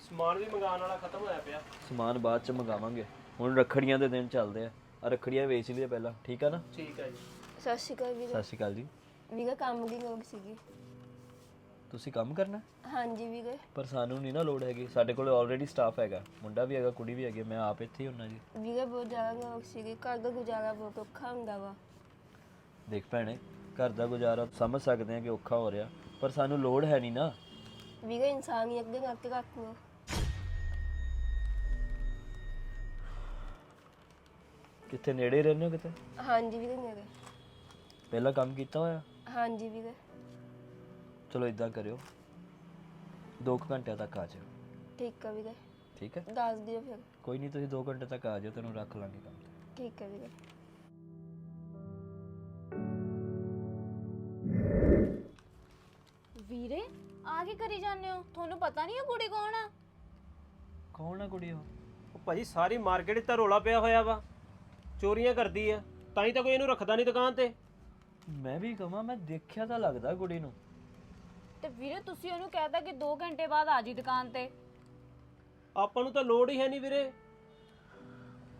ਸਮਾਨ ਵੀ ਮੰਗਾਉਣ ਵਾਲਾ ਖਤਮ ਹੋਇਆ ਪਿਆ। ਸਮਾਨ ਬਾਅਦ ਚ ਮੰਗਾਵਾਂਗੇ। ਹੁਣ ਰੱਖੜੀਆਂ ਦੇ ਦਿਨ ਚੱਲਦੇ ਆ। ਆ ਰੱਖੜੀਆਂ ਵੇਚ ਲਈਏ ਪਹਿਲਾਂ। ਠੀਕ ਆ ਨਾ? ਠੀਕ ਹੈ ਜੀ। ਸਤਿ ਸ਼੍ਰੀ ਅਕਾਲ ਵੀਰੇ। ਸਤਿ ਸ਼੍ਰੀ ਅਕਾਲ ਜੀ। ਵੀਰੇ ਕੰਮ ਦੀ ਲੋੜ ਸੀਗੀ। ਤੁਸੀਂ ਕੰਮ ਕਰਨਾ? ਹਾਂਜੀ ਵੀਰੇ। ਪਰ ਸਾਨੂੰ ਨਹੀਂ ਨਾ ਲੋੜ ਹੈਗੀ। ਸਾਡੇ ਕੋਲ ਆਲਰੇਡੀ ਸਟਾਫ ਹੈਗਾ। ਮੁੰਡਾ ਵੀ ਹੈਗਾ ਕੁੜੀ ਵੀ ਹੈਗੀ ਮੈਂ ਆਪ ਇੱਥੇ ਹੀ ਹੁੰਨਾ ਜੀ। ਵੀਰੇ ਬਹੁਤ ਜ਼ਿਆਦਾ ਲੋੜ ਸੀਗੀ। ਘਰ ਦਾ ਗੁਜ਼ਾਰਾ ਬਹੁਤ ਔਖਾ ਹੁੰਦਾ ਵਾ। ਦੇਖ ਭੈਣੇ ਘਰ ਦਾ ਗੁਜ਼ਾਰਾ ਸਮਝ ਸਕਦੇ ਆ ਕਿ ਔਖਾ ਹੋ ਰਿਹਾ। ਪਰ ਸਾਨੂੰ ਲੋੜ ਹੈ ਨਹੀਂ ਨਾ। ਵੀਰੇ ਇਨਸਾਨੀਅਤ ਦੇ ਨਾਤੇ ਰੱਖ ਲਓ। ਕਿੱਥੇ ਨੇੜੇ ਰਹਿੰਦੇ ਹੋ ਕਿਤੇ? ਹਾਂਜੀ ਵੀਰੇ ਮੇਰੇ ਪਹਿਲਾਂ ਕੰਮ ਕੀਤਾ ਹੋਇਆ? ਹਾਂਜੀ ਵੀਰੇ ਚਲੋ ਇਦਾਂ ਕਰਿਓ। 2 ਘੰਟਿਆਂ ਤੱਕ ਆ ਜਾਓ। ਠੀਕ ਹੈ ਵੀਰੇ ਠੀਕ ਹੈ? ਦੱਸ ਦਿਓ ਫਿਰ। ਕੋਈ ਨਹੀਂ ਤੁਸੀਂ 2 ਘੰਟੇ ਤੱਕ ਆ ਜਾਓ ਤੈਨੂੰ ਰੱਖ ਲਾਂਗੇ ਕੰਮ। ਤੇ ਠੀਕ ਹੈ ਵੀਰੇ ਵੀਰੇ ਆ ਕੀ ਕਰੀ ਜਾਂਦੇ ਹੋ? ਤੁਹਾਨੂੰ ਪਤਾ ਨਹੀਂ ਉਹ ਕੁੜੀ ਕੌਣ ਆ? ਕੌਣ ਆ ਕੁੜੀ ਉਹ? ਉਹ ਭਾਜੀ ਸਾਰੀ ਮਾਰਕੀਟ 'ਚ ਤਾਂ ਰੋਲਾ ਪਿਆ ਹੋਇਆ ਵਾ। ਚੋਰੀਆਂ ਕਰਦੀ ਆ ਤਾਂ ਹੀ ਤਾਂ ਕੋਈ ਇਹਨੂੰ ਰੱਖਦਾ ਨਹੀਂ ਦੁਕਾਨ ਤੇ। ਮੈਂ ਵੀ ਕਹਾਂ ਮੈਂ ਦੇਖਿਆ ਤਾਂ ਲੱਗਦਾ ਕੁੜੀ ਨੂੰ। ਤੇ ਵੀਰੇ ਤੁਸੀਂ ਉਹਨੂੰ ਕਹਿਤਾ ਕਿ 2 ਘੰਟੇ ਬਾਅਦ ਆ ਜੀ ਦੁਕਾਨ ਤੇ। ਆਪਾਂ ਨੂੰ ਤਾਂ ਲੋੜ ਹੀ ਹੈ ਨਹੀਂ ਵੀਰੇ।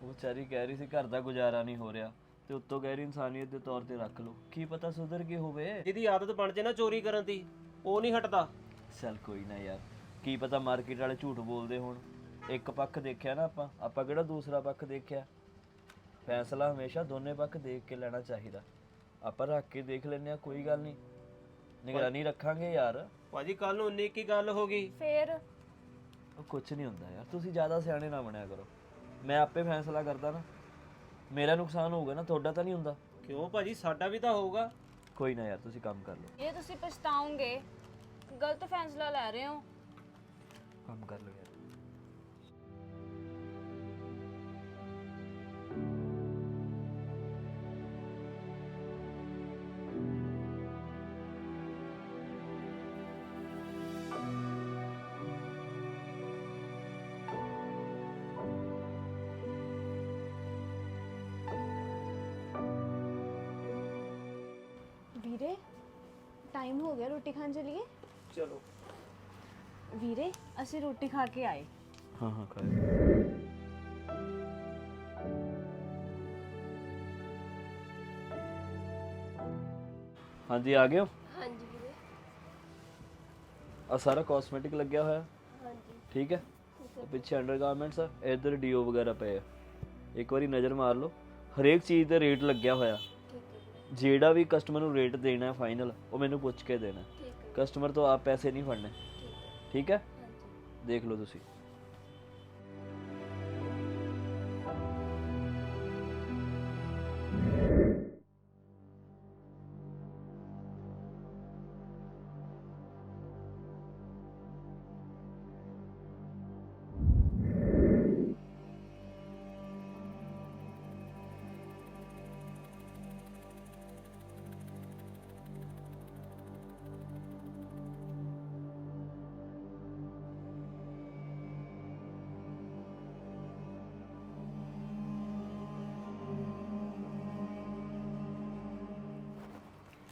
ਉਹ ਵਿਚਾਰੀ ਕਹਿ ਰਹੀ ਸੀ ਘਰ ਦਾ ਗੁਜ਼ਾਰਾ ਨਹੀਂ ਹੋ ਰਿਹਾ ਤੇ ਉੱਤੋਂ ਕਹਿ ਰਹੀ ਇਨਸਾਨੀਅਤ ਦੇ ਤੌਰ ਤੇ ਰੱਖ ਲਓ। ਕੀ ਪਤਾ ਸੁਧਰ ਕੇ ਹੋਵੇ। ਜਿਹਦੀ ਆਦਤ ਬਣ ਜੇ ਨਾ ਚੋਰੀ ਕਰਨ ਦੀ ਉਹ ਨਹੀਂ ਹਟਦਾ। ਚੱਲ ਕੋਈ ਨਾ ਯਾਰ ਕੀ ਪਤਾ ਮਾਰਕੀਟ ਵਾਲੇ ਝੂਠ ਬੋਲਦੇ ਹੋਣ। ਇੱਕ ਪੱਖ ਦੇਖਿਆ ਨਾ ਆਪਾਂ ਆਪਾਂ ਕਿਹੜਾ ਦੂਸਰਾ ਪੱਖ ਦੇਖਿਆ? ਫੈਸਲਾ ਹਮੇਸ਼ਾ ਦੋਨੇ ਪੱਖ ਦੇਖ ਕੇ ਲੈਣਾ ਚਾਹੀਦਾ। ਆਪਾਂ ਰੱਖ ਕੇ ਦੇਖ ਲੈਂਦੇ ਆ ਕੋਈ ਗੱਲ ਨਹੀਂ। ਨਿਗਰਾਨੀ ਰੱਖਾਂਗੇ ਯਾਰ। ਭਾਜੀ ਕੱਲ ਨੂੰ ਉਨੀ ਕੀ ਗੱਲ ਹੋ ਗਈ। ਫੇਰ? ਉਹ ਕੁਝ ਨਹੀਂ ਹੁੰਦਾ ਯਾਰ ਤੁਸੀਂ ਜ਼ਿਆਦਾ ਸਿਆਣੇ ਨਾ ਬਣਿਆ ਕਰੋ। ਮੈਂ ਆਪੇ ਫੈਸਲਾ ਕਰਦਾ ਨਾ। ਮੇਰਾ ਨੁਕਸਾਨ ਹੋਊਗਾ ਨਾ ਤੁਹਾਡਾ ਤਾਂ ਨਹੀਂ ਹੁੰਦਾ। ਕਿਉਂ ਭਾਜੀ ਸਾਡਾ ਵੀ ਤਾਂ ਹੋਊਗਾ। ਕੋਈ ਨਾ ਯਾਰ ਤੁਸੀਂ ਕੰਮ ਕਰ ਲਓ। ਇਹ ਤੁਸੀਂ ਪਛਤਾਓਗੇ। ਗਲਤ ਫੈਸਲਾ ਲੈ ਰਹੇ ਹੋ। ਕੰਮ ਕਰ ਲਓ ਯਾਰ। ਵੀਰੇ ਟਾਈਮ ਹੋ ਗਿਆ ਰੋਟੀ ਖਾਣ ਚਲੀਏ ਚਲੋ ਵੀਰੇ ਅਸੀਂ ਰੋਟੀ ਖਾ ਕੇ ਆਏ ਹਾਂ ਹਾਂ ਖਾਓ ਹਾਂਜੀ ਆ ਗਏ ਹੋ ਹਾਂਜੀ ਵੀਰੇ ਆ ਸਾਰਾ ਕਾਸਮੈਟਿਕ ਲੱਗਿਆ ਹੋਇਆ ਹਾਂਜੀ ਠੀਕ ਹੈ ਉਹ ਪਿੱਛੇ ਅੰਡਰਗਾਰਮੈਂਟਸ ਆ ਇੱਧਰ ਡੀਓ ਵਗੈਰਾ ਪਏ ਆ ਇੱਕ ਵਾਰੀ ਨਜ਼ਰ ਮਾਰ ਲਓ ਹਰੇਕ ਚੀਜ਼ ਦਾ ਰੇਟ ਲੱਗਿਆ ਹੋਇਆ ਠੀਕ ਹੈ ਵੀਰੇ ਜਿਹੜਾ ਵੀ ਕਸਟਮਰ ਨੂੰ ਰੇਟ ਦੇਣਾ ਹੈ ਫਾਈਨਲ ਉਹ ਮੈਨੂੰ ਪੁੱਛ ਕੇ ਦੇਣਾ ਕਸਟਮਰ ਤੋਂ ਆਪ ਪੈਸੇ ਨਹੀਂ ਫੜਨੇ। ਠੀਕ ਹੈ। ਦੇਖ ਲਓ ਤੁਸੀਂ।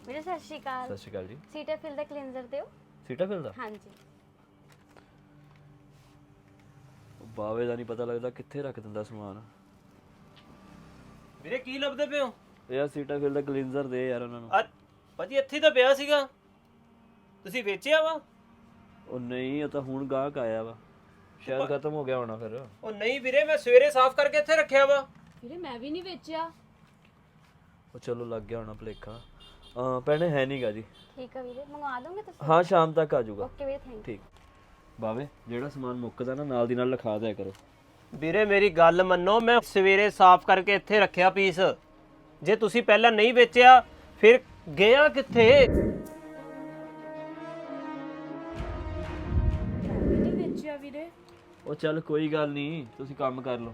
ਵੀਰੇ ਸਤਿ ਸ਼੍ਰੀ ਅਕਾਲ। ਸਤਿ ਸ਼੍ਰੀ ਅਕਾਲ ਜੀ। ਸੀਟਾਫਿਲ ਦਾ ਕਲੀਨਜ਼ਰ ਦਿਓ। ਸੀਟਾਫਿਲ ਦਾ? ਹਾਂਜੀ। ਬਾਵੇ ਦਾ ਨਹੀਂ ਪਤਾ ਲੱਗਦਾ ਕਿੱਥੇ ਰੱਖ ਦਿੰਦਾ ਸਮਾਨ। ਵੀਰੇ ਕੀ ਲੱਭਦੇ ਪਏ ਹੋ? ਯਾਰ ਸੀਟਾਫਿਲ ਦਾ ਕਲੀਨਜ਼ਰ ਦੇ ਯਾਰ ਉਹਨਾਂ ਨੂੰ। ਆ ਭਾਜੀ ਇੱਥੇ ਤਾਂ ਪਿਆ ਸੀਗਾ। ਤੁਸੀਂ ਵੇਚਿਆ ਵਾ? ਉਹ ਨਹੀਂ ਉਹ ਤਾਂ ਹੁਣ ਗਾਹਕ ਆਇਆ ਵਾ। ਸ਼ਾਇਦ ਖਤਮ ਹੋ ਗਿਆ ਹੋਣਾ ਫਿਰ। ਉਹ ਨਹੀਂ ਵੀਰੇ ਮੈਂ ਸਵੇਰੇ ਸਾਫ਼ ਕਰਕੇ ਇੱਥੇ ਰੱਖਿਆ ਵਾ। ਵੀਰੇ ਮੈਂ ਵੀ ਨਹੀਂ ਵੇਚਿਆ। ਉਹ ਚਲੋ ਲੱਗ ਗਿਆ ਹੋਣਾ ਭਲੇਖਾ। ਅਹ ਭੈਣੇ ਹੈ ਨਹੀਂਗਾ ਜੀ। ਠੀਕ ਆ ਵੀਰੇ ਮੰਗਵਾ ਦੋਗੇ ਤੁਸੀਂ? ਹਾਂ ਸ਼ਾਮ ਤੱਕ ਆ ਜਾਊਗਾ। ਓਕੇ ਵੀਰੇ ਥੈਂਕ ਠੀਕ। ਬਾਵੇ ਜਿਹੜਾ ਸਮਾਨ ਮੁੱਕਦਾ ਨਾ ਨਾਲ ਦੀ ਨਾਲ ਲਿਖਾ ਦਿਆ ਕਰੋ। ਵੀਰੇ ਮੇਰੀ ਗੱਲ ਮੰਨੋ ਮੈਂ ਸਵੇਰੇ ਸਾਫ਼ ਕਰਕੇ ਇੱਥੇ ਰੱਖਿਆ ਪੀਸ। ਜੇ ਤੁਸੀਂ ਪਹਿਲਾਂ ਨਹੀਂ ਵੇਚਿਆ ਫਿਰ ਗਿਆ ਕਿੱਥੇ? ਮੈਂ ਵੀ ਨਹੀਂ ਵੇਚਿਆ ਵੀਰੇ। ਉਹ ਚੱਲ ਕੋਈ ਗੱਲ ਨਹੀਂ ਤੁਸੀਂ ਕੰਮ ਕਰ ਲਓ।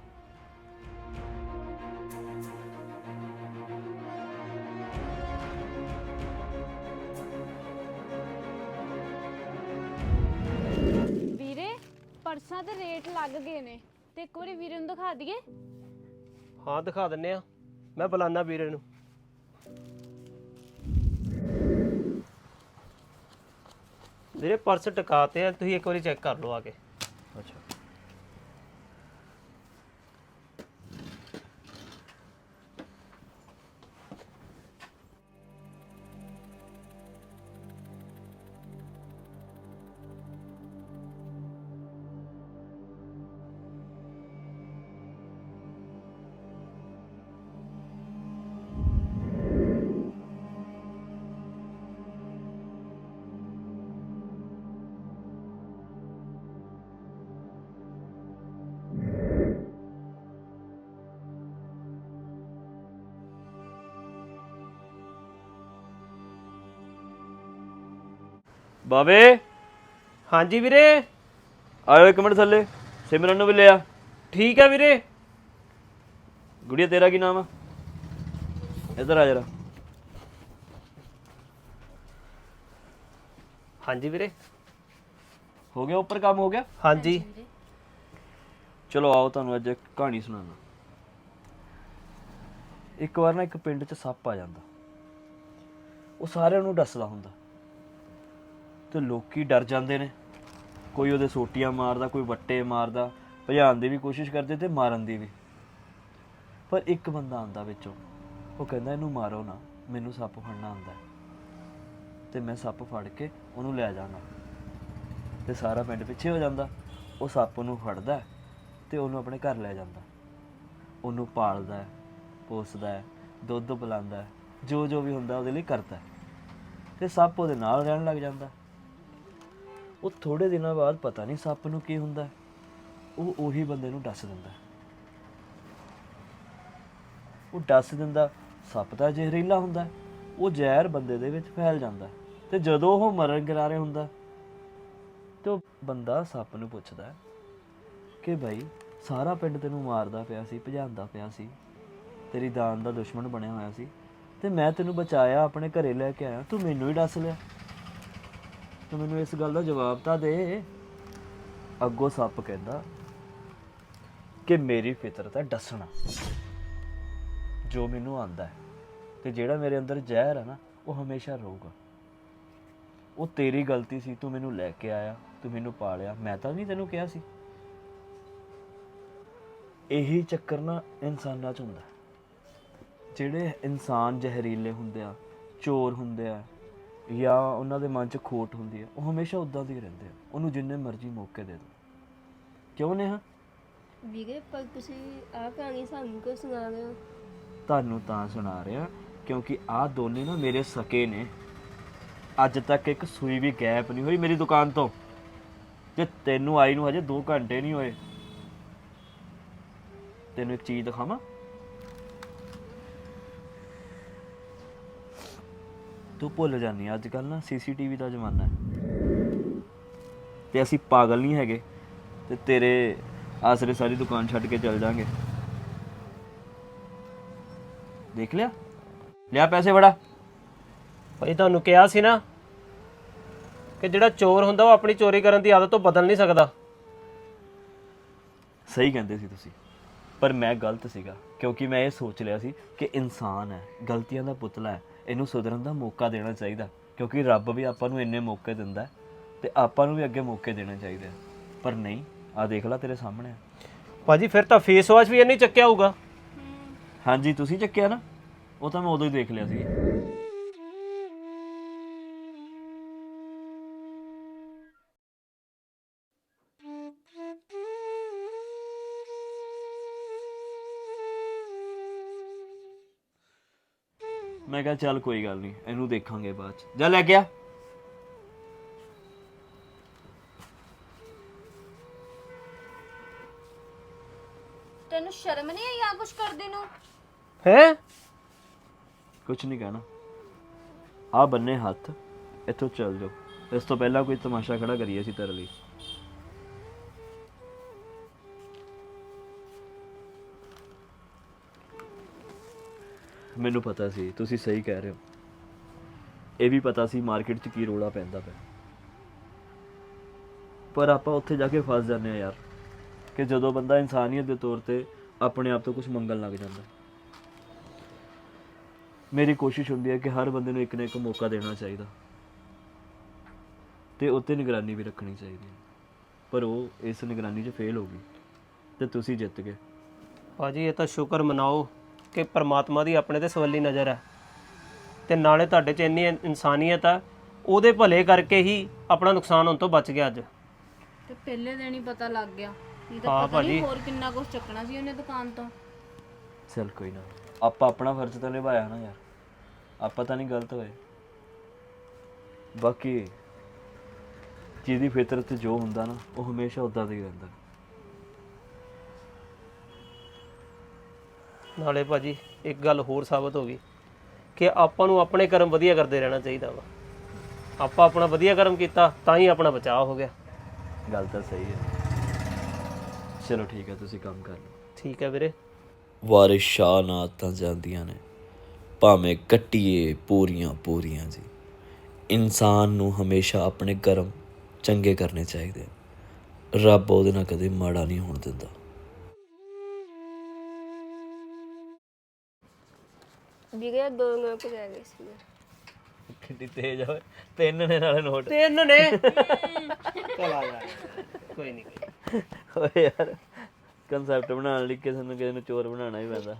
ਪਰਸਾਂ ਤੇ ਰੇਟ ਲੱਗ ਗਏ ਨੇ। ਤੇ ਇੱਕ ਵਾਰੀ ਵੀਰੇ ਨੂੰ ਦਿਖਾ ਦਈਏ। ਹਾਂ, ਦਿਖਾ ਦਿੰਨੇ ਆ। ਮੈਂ ਬੁਲਾਣਾ ਵੀਰੇ ਨੂੰ। ਵੀਰੇ, ਪਰਸ ਟਿਕਾਤੇ ਆ, ਤੁਸੀਂ ਇੱਕ ਵਾਰੀ ਚੈੱਕ ਕਰ ਲਓ ਆ ਕੇ। ਬਾਵੇ? ਹਾਂਜੀ ਵੀਰੇ। ਆਇਓ ਇੱਕ ਮਿੰਟ ਥੱਲੇ ਸਿਮਰਨ ਨੂੰ ਵੀ ਲਿਆ ਠੀਕ ਹੈ ਵੀਰੇ। ਗੁੜੀਆ ਤੇਰਾ ਕੀ ਨਾਮ ਆ? ਇੱਧਰ ਆ ਜਰਾ। ਹਾਂਜੀ ਵੀਰੇ। ਹੋ ਗਿਆ ਉੱਪਰ ਕੰਮ ਹੋ ਗਿਆ? ਹਾਂਜੀ। ਚਲੋ ਆਓ ਤੁਹਾਨੂੰ ਅੱਜ ਇੱਕ ਕਹਾਣੀ ਸੁਣਾਉਣਾ। ਇੱਕ ਵਾਰ ਨਾ ਇੱਕ ਪਿੰਡ 'ਚ ਸੱਪ ਆ ਜਾਂਦਾ। ਉਹ ਸਾਰਿਆਂ ਨੂੰ ਡਸਦਾ ਹੁੰਦਾ। ਤੇ ਲੋਕੀ ਡਰ ਜਾਂਦੇ ਨੇ। ਕੋਈ ਉਹਦੇ ਸੋਟੀਆਂ ਮਾਰਦਾ, ਕੋਈ ਵੱਟੇ ਮਾਰਦਾ, ਭਜਾਉਣ ਦੀ ਵੀ ਕੋਸ਼ਿਸ਼ ਕਰਦੇ ਤੇ ਮਾਰਨ ਦੀ ਵੀ। ਪਰ ਇੱਕ ਬੰਦਾ ਆਂਦਾ ਵਿੱਚੋਂ, ਉਹ ਕਹਿੰਦਾ, ਇਹਨੂੰ ਮਾਰੋ ਨਾ, ਮੈਨੂੰ ਸੱਪ ਫੜਨਾ ਆਂਦਾ ਹੈ। ਤੇ ਮੈਂ ਸੱਪ ਫੜ ਕੇ ਉਹਨੂੰ ਲੈ ਜਾਣਾ ਤੇ ਸਾਰਾ ਪਿੰਡ ਪਿੱਛੇ ਹੋ ਜਾਂਦਾ। ਉਹ ਸੱਪ ਨੂੰ ਫੜਦਾ ਹੈ ਤੇ ਉਹਨੂੰ ਆਪਣੇ ਘਰ ਲੈ ਜਾਂਦਾ। ਉਹਨੂੰ ਪਾਲਦਾ ਹੈ, ਪੋਸਦਾ ਹੈ, ਦੁੱਧ ਪਿਲਾਉਂਦਾ ਹੈ ਜੋ ਜੋ ਵੀ ਹੁੰਦਾ ਉਹਦੇ ਲਈ ਕਰਦਾ ਹੈ। ਤੇ ਸੱਪ ਉਹਦੇ ਨਾਲ ਰਹਿਣ ਲੱਗ ਜਾਂਦਾ। ਉਹ ਥੋੜੇ ਦਿਨਾਂ ਬਾਅਦ ਪਤਾ ਨਹੀਂ ਸੱਪ ਨੂੰ ਕੀ ਹੁੰਦਾ। ਉਹ ਉਹੀ ਬੰਦੇ ਨੂੰ ਡਸ ਦਿੰਦਾ। ਉਹ ਡਸ ਦਿੰਦਾ, ਸੱਪ ਤਾਂ ਜ਼ਹਿਰੀਲਾ ਹੁੰਦਾ। ਉਹ ਜ਼ਹਿਰ ਬੰਦੇ ਦੇ ਵਿੱਚ ਫੈਲ ਜਾਂਦਾ। ਤੇ ਜਦੋਂ ਉਹ ਮਰਨ ਕਿਨਾਰੇ ਹੁੰਦਾ, ਤੇ ਉਹ ਬੰਦਾ ਸੱਪ ਨੂੰ ਪੁੱਛਦਾ ਕਿ ਭਾਈ ਸਾਰਾ ਪਿੰਡ ਤੈਨੂੰ ਮਾਰਦਾ ਪਿਆ ਸੀ ਭਜਾਉਂਦਾ ਪਿਆ ਸੀ। ਤੇਰੀ ਦਾਨ ਦਾ ਦੁਸ਼ਮਣ ਬਣਿਆ ਹੋਇਆ ਸੀ। ਤੇ ਮੈਂ ਤੈਨੂੰ ਬਚਾਇਆ, ਆਪਣੇ ਘਰੇ ਲੈ ਕੇ ਆਇਆ। ਤੂੰ ਮੈਨੂੰ ਹੀ ਡਸ ਲਿਆ। ਤੂੰ ਮੈਨੂੰ ਇਸ ਗੱਲ ਦਾ ਜਵਾਬ ਤਾਂ ਦੇ। ਅੱਗੋਂ ਸੱਪ ਕਹਿੰਦਾ ਕਿ ਮੇਰੀ ਫਿਤਰਤ ਹੈ ਡਸਣਾ। ਜੋ ਮੈਨੂੰ ਆਂਦਾ ਹੈ ਤੇ ਜਿਹੜਾ ਮੇਰੇ ਅੰਦਰ ਜ਼ਹਿਰ ਹੈ ਨਾ, ਉਹ ਹਮੇਸ਼ਾ ਰਹੂਗਾ। ਉਹ ਤੇਰੀ ਗਲਤੀ ਸੀ, ਤੂੰ ਮੈਨੂੰ ਲੈ ਕੇ ਆਇਆ, ਤੂੰ ਮੈਨੂੰ ਪਾਲਿਆ। ਮੈਂ ਤਾਂ ਨਹੀਂ ਤੈਨੂੰ ਕਿਹਾ ਸੀ। ਇਹੀ ਚੱਕਰ ਨਾ ਇਨਸਾਨਾਂ 'ਚ ਹੁੰਦਾ। ਜਿਹੜੇ ਇਨਸਾਨ ਜ਼ਹਿਰੀਲੇ ਹੁੰਦੇ ਆ, ਚੋਰ ਹੁੰਦੇ ਆ ਜਾਂ ਉਹਨਾਂ ਦੇ ਮਨ 'ਚ ਖੋਟ ਹੁੰਦੀ ਹੈ ਉਹ ਹਮੇਸ਼ਾ ਉਦਾਂ ਦੇ ਹੀ ਰਹਿੰਦੇ ਆ। ਉਹਨੂੰ ਜਿੰਨੇ ਮਰਜ਼ੀ ਮੌਕੇ ਦੇ ਦਿਓ। ਕਿਉਂ ਨੇ ਵੀਰੇ ਪਰ ਤੁਸੀਂ ਆਹ ਕਹਾਣੀ ਸਾਨੂੰ ਕਿਉਂ ਸੁਣਾ ਰਹੇ ਹੋ? ਤੁਹਾਨੂੰ ਤਾਂ ਸੁਣਾ ਰਿਹਾ ਕਿਉਂਕਿ ਆਹ ਦੋਨੇ ਨਾ ਮੇਰੇ ਸਕੇ ਨੇ। ਅੱਜ ਤੱਕ ਇੱਕ ਸੂਈ ਵੀ ਗੈਪ ਨਹੀਂ ਹੋਈ ਮੇਰੀ ਦੁਕਾਨ ਤੋਂ। ਤੇ ਤੈਨੂੰ ਆਈ ਨੂੰ ਹਜੇ 2 ਘੰਟੇ ਨਹੀਂ ਹੋਏ। ਤੈਨੂੰ ਇੱਕ ਚੀਜ਼ ਦਿਖਾਵਾਂ? ਤੂੰ ਭੁੱਲ ਜਾਨੀ ਅੱਜ ਕੱਲ ਨਾ ਸੀਸੀਟੀਵੀ ਦਾ ਜ਼ਮਾਨਾ ਹੈ। ਤੇ ਅਸੀਂ ਪਾਗਲ ਨਹੀਂ ਹੈਗੇ ਤੇ ਤੇਰੇ ਆਸਰੇ ਸਾਰੀ ਦੁਕਾਨ ਛੱਡ ਕੇ ਚੱਲ ਜਾਾਂਗੇ। ਦੇਖ ਲਿਆ? ਲਿਆ ਪੈਸੇ ਬੜਾ। ਭਾਈ ਤੁਹਾਨੂੰ ਕਿਹਾ ਸੀ ਨਾ ਕਿ ਜਿਹੜਾ ਚੋਰ ਹੁੰਦਾ ਉਹ ਆਪਣੀ ਚੋਰੀ ਕਰਨ ਦੀ ਆਦਤ ਤੋਂ ਬਦਲ ਨਹੀਂ ਸਕਦਾ। ਸਹੀ ਕਹਿੰਦੇ ਸੀ ਤੁਸੀਂ। ਪਰ ਮੈਂ ਗਲਤ ਸੀਗਾ ਕਿਉਂਕਿ ਮੈਂ ਇਹ ਸੋਚ ਲਿਆ ਸੀ ਕਿ ਇਨਸਾਨ ਹੈ ਗਲਤੀਆਂ ਦਾ ਪੁਤਲਾ ਹੈ। ਇਹਨੂੰ ਸੁਧਰਨ ਦਾ ਮੌਕਾ ਦੇਣਾ ਚਾਹੀਦਾ ਕਿਉਂਕਿ ਰੱਬ ਵੀ ਆਪਾਂ ਨੂੰ ਇੰਨੇ ਮੌਕੇ ਦਿੰਦਾ ਤੇ ਆਪਾਂ ਨੂੰ ਵੀ ਅੱਗੇ ਮੌਕੇ ਦੇਣੇ ਚਾਹੀਦੇ ਆ। ਪਰ ਨਹੀਂ ਆ ਦੇਖ ਲੈ ਤੇਰੇ ਸਾਹਮਣੇ। ਆ। ਭਾਜੀ ਫਿਰ ਤਾਂ ਫੇਸ ਵਾਸ਼ ਵੀ ਇਹਨੇ ਚੱਕਿਆ ਹੋਊਗਾ। ਹਾਂਜੀ ਤੁਸੀਂ ਚੱਕਿਆ ਨਾ? ਉਹ ਤਾਂ ਮੈਂ ਉਦੋਂ ਹੀ ਦੇਖ ਲਿਆ ਸੀ। ਮੈਂ ਕਿਹਾ ਚੱਲ ਕੋਈ ਗੱਲ ਨਹੀਂ ਇਹਨੂੰ ਦੇਖਾਂਗੇ ਬਾਅਦ ਚ। ਜਾ ਲੈ ਗਿਆ ਤੈਨੂੰ ਸ਼ਰਮ ਨਹੀਂ ਆਈ ਆ ਕੁਛ ਕਰਦੇ ਨੂੰ? ਹੈ? ਕੁਝ ਨਹੀਂ ਕਹਿਣਾ। ਆ ਬੰਨੇ ਹੱਥ ਇੱਥੋਂ ਚੱਲ ਜਾਓ। ਇਸ ਤੋਂ ਪਹਿਲਾਂ ਕੋਈ ਤਮਾਸ਼ਾ ਖੜਾ ਕਰੀਏ ਸੀ ਤੇਰੇ ਲਈ। ਮੈਨੂੰ ਪਤਾ ਸੀ, ਤੁਸੀਂ ਸਹੀ ਕਹਿ ਰਹੇ ਹੋ। ਇਹ ਵੀ ਪਤਾ ਸੀ ਮਾਰਕੀਟ 'ਚ ਕੀ ਰੋਲਾ ਪੈਂਦਾ ਪਿਆ। ਪਰ ਆਪਾਂ ਉੱਥੇ ਜਾ ਕੇ ਫਸ ਜਾਂਦੇ ਆ ਯਾਰ, ਕਿ ਜਦੋਂ ਬੰਦਾ ਇਨਸਾਨੀਅਤ ਦੇ ਤੌਰ ਤੇ ਆਪਣੇ ਆਪ ਤੋਂ ਕੁਝ ਮੰਗਣ ਲੱਗ ਜਾਂਦਾ। ਮੇਰੀ ਕੋਸ਼ਿਸ਼ ਹੁੰਦੀ ਹੈ ਕਿ ਹਰ ਬੰਦੇ ਨੂੰ ਇੱਕ ਨਾ ਇੱਕ ਮੌਕਾ ਦੇਣਾ ਚਾਹੀਦਾ। ਤੇ ਉੱਤੇ ਨਿਗਰਾਨੀ ਵੀ ਰੱਖਣੀ ਚਾਹੀਦੀ ਹੈ। ਪਰ ਉਹ ਇਸ ਨਿਗਰਾਨੀ 'ਚ ਫੇਲ ਹੋ ਗਈ, ਤੇ ਤੁਸੀਂ ਜਿੱਤ ਗਏ। ਭਾਜੀ, ਇਹ ਤਾਂ ਸ਼ੁਕਰ ਮਨਾਓ। ਕਿ ਪ੍ਰਮਾਤਮਾ ਦੀ ਆਪਣੇ ਤੇ ਸਵੱਲੀ ਨਜ਼ਰ ਹੈ ਤੇ ਨਾਲੇ ਤੁਹਾਡੇ 'ਚ ਇੰਨੀ ਇਨ- ਇਨਸਾਨੀਅਤ ਆ ਉਹਦੇ ਭਲੇ ਕਰਕੇ ਹੀ ਆਪਣਾ ਨੁਕਸਾਨ ਹੋਣ ਤੋਂ ਬਚ ਗਿਆ ਅੱਜ। ਤੇ ਪਹਿਲੇ ਦਿਨ ਹੀ ਪਤਾ ਲੱਗ ਗਿਆ। ਨਹੀਂ ਹਾਂ ਤਾਂ ਪਤਾ ਨਹੀਂ। ਹੋਰ ਕਿੰਨਾ ਕੁਝ ਚੱਕਣਾ ਸੀ ਉਹਨੇ ਦੁਕਾਨ ਤੋਂ। ਚਲ ਕੋਈ ਨਾ। ਆਪਾਂ ਆਪਣਾ ਫਰਜ਼ ਤਾਂ ਨਿਭਾਇਆ ਨਾ ਯਾਰ। ਆਪਾਂ ਤਾਂ ਨਹੀਂ ਗਲਤ ਹੋਏ। ਬਾਕੀ ਜਿਹਦੀ ਫਿਤਰਤ 'ਚ ਜੋ ਹੁੰਦਾ ਨਾ ਉਹ ਹਮੇਸ਼ਾ ਉਦਾਂ ਦਾ ਹੀ ਰਹਿੰਦਾ। ਨਾਲੇ ਭਾਜੀ ਇੱਕ ਗੱਲ ਹੋਰ ਸਾਬਤ ਹੋ ਗਈ ਕਿ ਆਪਾਂ ਨੂੰ ਆਪਣੇ ਕਰਮ ਵਧੀਆ ਕਰਦੇ ਰਹਿਣਾ ਚਾਹੀਦਾ ਵਾ। ਆਪਾਂ ਆਪਣਾ ਵਧੀਆ ਕਰਮ ਕੀਤਾ ਤਾਂ ਹੀ ਆਪਣਾ ਬਚਾਅ ਹੋ ਗਿਆ। ਗੱਲ ਤਾਂ ਸਹੀ ਹੈ। ਚਲੋ ਠੀਕ ਹੈ ਤੁਸੀਂ ਕੰਮ ਕਰ ਲਓ। ਠੀਕ ਹੈ ਵੀਰੇ। ਵਾਰਿਸ ਸ਼ਾਹ ਨਾਲ ਤਾਂ ਜਾਂਦੀਆਂ ਨੇ ਭਾਵੇਂ ਕੱਟੀਏ ਪੂਰੀਆਂ ਪੂਰੀਆਂ ਜੀ। ਇਨਸਾਨ ਨੂੰ ਹਮੇਸ਼ਾ ਆਪਣੇ ਕਰਮ ਚੰਗੇ ਕਰਨੇ ਚਾਹੀਦੇ ਰੱਬ ਉਹਦੇ ਨਾਲ ਕਦੇ ਮਾੜਾ ਨਹੀਂ ਹੋਣ ਦਿੰਦਾ। ਵੀਰੇ ਦੋ ਨੋਟ ਰਹਿ ਗਏ ਸੀ ਕਿੰਨੀ ਤੇਜ਼ ਹੋਏ ਤਿੰਨ ਨੇ ਨਾਲੇ ਨੋਟ। ਤਿੰਨ ਨੇ। ਚਲ ਆ ਜਾ। ਕੋਈ ਨਹੀਂ ਓਏ ਯਾਰ ਕਨਸੈਪਟ ਬਣਾਉਣ ਲਈ ਕਿਸੇ ਨੂੰ ਕਿਸੇ ਨੂੰ ਚੋਰ ਬਣਾਉਣਾ ਹੀ ਪੈਂਦਾ।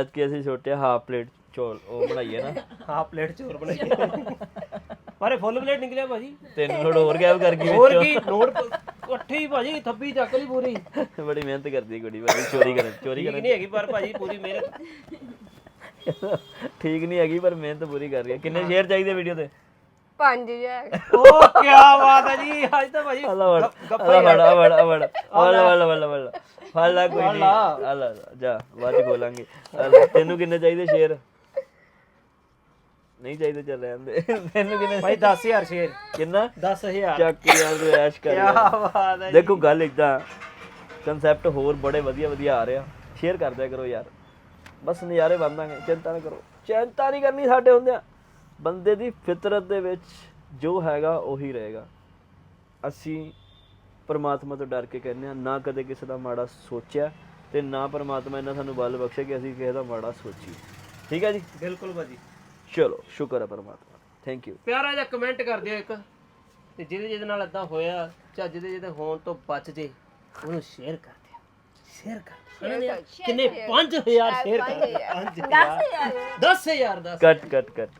ਅੱਜ ਕਿ ਅਸੀਂ ਛੋਟੇ ਹਾਫ ਪਲੇਟ ਚੋਲ ਉਹ ਬਣਾਈਏ ਨਾ। ਹਾਫ ਪਲੇਟ ਚੋਰ ਬਣਾਈਏ। ਪਰ ਇਹ ਫੁੱਲ ਪਲੇਟ ਨਿਕਲਿਆ ਭਾਜੀ। ਤਿੰਨ ਨੋਟ ਹੋਰ ਗਾਇਬ ਕਰ ਗਈ ਹੋਰ ਕੀ ਨੋਟ ਇਕੱਠੇ ਹੀ ਭਾਜੀ ਥੱਬੀ ਚੱਕ ਲਈ ਪੂਰੀ। ਬੜੀ ਮਿਹਨਤ ਕਰਦੀ ਹੈ ਕੁੜੀ ਭਾਜੀ ਚੋਰੀ ਕਰਨ ਚੋਰੀ ਕਰਨ। ਨਹੀਂ ਹੈਗੀ ਪਰ ਭਾਜੀ ਪੂਰੀ ਮਿਹਨਤ। ਠੀਕ ਨਹੀਂ ਹੈਗੀ ਪਰ ਮਿਹਨਤ ਪੂਰੀ ਕਰ ਰਹੀ ਹੈ। ਕਿੰਨੇ ਸ਼ੇਅਰ ਚਾਹੀਦੇ ਵੀਡੀਓ ਤੇ? 5000 ਓ ਕੀ ਬਾਤ ਹੈ ਜੀ। ਅੱਜ ਤਾਂ ਭਾਜੀ ਅੱਲਾ ਵੜ ਗੱਪਾਂ ਅੱਲਾ ਵੜ ਵੜ ਵੜ ਵੜ ਵੜ ਵੜ ਵੜ ਫੜ ਲਾ ਕੋਈ ਨਹੀਂ। ਅੱਲਾ ਜਾ ਬਾਅਦ ਚ ਅੱਲਾ, ਤੈਨੂੰ ਕਿੰਨੇ ਚਾਹੀਦੇ ਸ਼ੇਅਰ? ਨਹੀਂ ਚਾਹੀਦੇ ਚੱਲ ਰਹਿਣ ਦੇ। ਤੈਨੂੰ ਕਿੰਨੇ ਭਾਈ 10000 ਸ਼ੇਰ ਕਿੰਨਾ? 10000 ਚੱਕ ਯਾਰ ਤੂੰ ਐਸ਼ ਕਰ। ਕੀ ਬਾਤ ਹੈ ਦੇਖੋ ਗੱਲ ਇਦਾਂ ਕਨਸੈਪਟ ਹੋਰ ਬੜੇ ਵਧੀਆ ਵਧੀਆ ਆ ਰਿਹਾ। ਸ਼ੇਅਰ ਕਰ ਦਿਆ ਕਰੋ ਯਾਰ। ਬਸ ਨਜ਼ਾਰੇ ਬੰਦਾਂਗੇ ਚਿੰਤਾ ਨਾ ਕਰੋ। ਚਿੰਤਾ ਨਹੀਂ ਕਰਨੀ ਸਾਡੇ ਹੁੰਦਿਆਂ। ਬੰਦੇ ਦੀ ਫਿਤਰਤ ਦੇ ਵਿੱਚ ਜੋ ਹੈਗਾ ਉਹੀ ਰਹੇਗਾ। ਅਸੀਂ ਪਰਮਾਤਮਾ ਤੋਂ ਡਰ ਕੇ ਕਹਿੰਦੇ ਆ ਨਾ ਕਦੇ ਕਿਸੇ ਦਾ ਮਾੜਾ ਸੋਚਿਆ ਤੇ ਨਾ ਪਰਮਾਤਮਾ ਇਹਨਾਂ ਸਾਨੂੰ ਬਲ ਬਖਸ਼ੇ ਕਿ ਅਸੀਂ ਕਿਸੇ ਦਾ ਮਾੜਾ ਸੋਚੀਏ। ਠੀਕ ਹੈ ਜੀ? ਬਿਲਕੁਲ ਭਾਜੀ। ਚਲੋ ਸ਼ੁਕਰ ਹੈ ਪਰਮਾਤਮਾ ਥੈਂਕ ਯੂ ਪਿਆਰਾ ਜਿਹਾ ਕਮੈਂਟ ਕਰ ਦਿਓ ਇੱਕ। ਤੇ ਜਿਹਦੇ ਜਿਹਦੇ ਨਾਲ ਇਦਾਂ ਹੋਇਆ ਚੱਜ ਦੇ ਜਿਹਦੇ ਹੋਣ ਤੋਂ ਬਚ ਜੇ ਉਹਨੂੰ ਸ਼ੇਅਰ ਕਰ ਦਿਓ। ਸ਼ੇਅਰ ਕਰ। ਕਿੰਨੇ 5000 ਸ਼ੇਅਰ ਕਰ। 10000 10000 10000 10 ਕੱਟ ਕੱਟ ਕੱਟ।